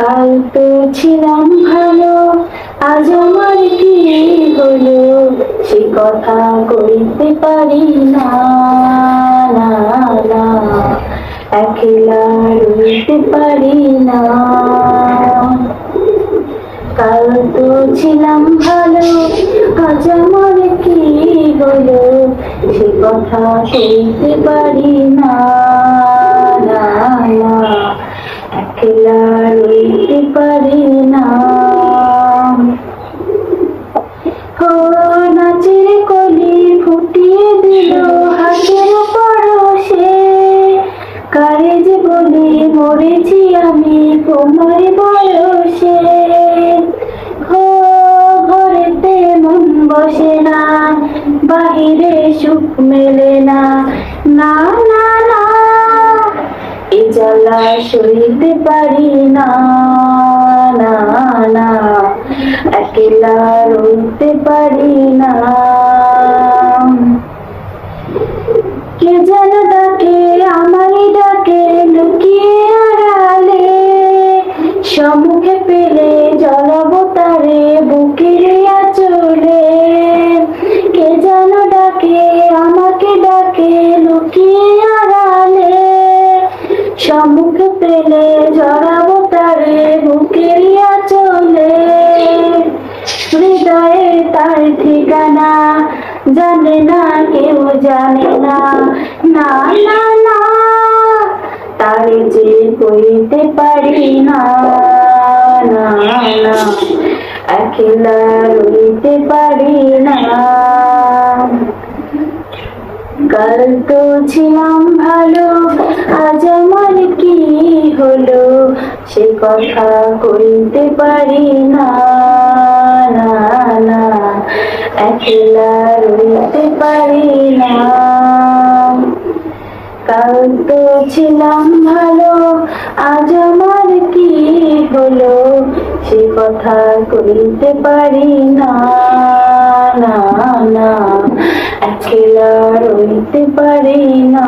কাল তো ছিলাম ভালো, আজ আমার কি হলো? সে কথা কইতে পারি না একলা রইতে পারি না। কাল তো ছিলাম ভালো, আজ আমার কি হলো? সে কথা কইতে পারি না না। একলা না। নাচের কলি ফুটিয়ে বলি মরেছি আমি বয়সে। ঘরেতে বসে না, বাহিরে সুখ মেলে না। না না না, এ জ্বালা সইতে পারি না। একলা রইতে পারি না। কে যেন ডাকে, আমারই ডাকে, লুকিয়ে আড়ালে। সম্মুখে পেলে জড়াবো তারে, বুকের আচলে। কে যেন ডাকে, আমাকে ডাকে, লুকিয়ে আড়ালে। সম্মুখে পেলে জড়াবো ঠিকানা জানে না, কেউ জানে না। না না না তার যে কইতে পারি না না না, একলা রইতে পারি না। কাল তো ছিলাম ভালো, আজ আমার কি হলো, সে কথা কইতে পারি না। একলা রইতে পারি না কাল তো ছিলাম ভালো, আজ আমার কি হলো? সে কথা কইতে পারি না না না। একলা রইতে পারি না।